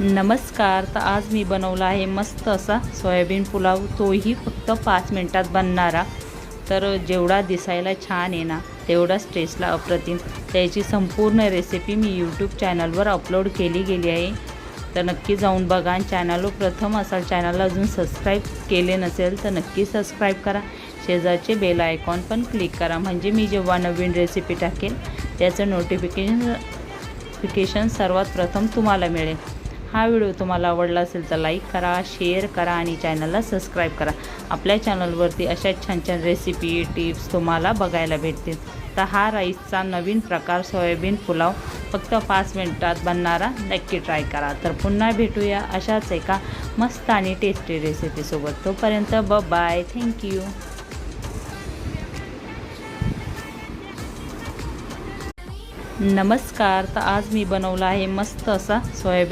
नमस्कार तर आज मी बनवला आहे मस्त असा सोयाबीन पुलाव. तोही फक्त पाच मिनटात बनणारा. तर जेवढा दिसायला छान आहे ना तेवढाच टेस्टला अप्रतिम. त्याची संपूर्ण रेसिपी मी यूट्यूब चॅनलवर अपलोड केली गेली आहे. तर नक्की जाऊन बघा आणि चॅनलवर प्रथम असाल चॅनलला अजून सबस्क्राईब केले नसेल तर नक्की सबस्क्राईब करा. शेजारचे बेल आयकॉन पण क्लिक करा. म्हणजे मी जेव्हा नवीन रेसिपी टाकेल त्याचं नोटिफिकेशन नोटिफिकेशन सर्वात प्रथम तुम्हाला मिळेल. हा व्हिडिओ तुम्हाला आवडला असेल तर लाईक करा शेअर करा आणि चॅनलला सबस्क्राईब करा. आपल्या चॅनलवरती अशा छान छान रेसिपी टिप्स तुम्हाला बघायला भेटतील. तर हा राईसचा नवीन प्रकार सोयाबीन पुलाव फक्त पाच मिनटात बनणारा नक्की ट्राय करा. तर पुन्हा भेटूया अशाच एका मस्त आणि टेस्टी रेसिपीसोबत तोपर्यंत ब बाय थँक्यू नमस्कार. तर आज मी बनवला आहे मस्त असा सोयाबीन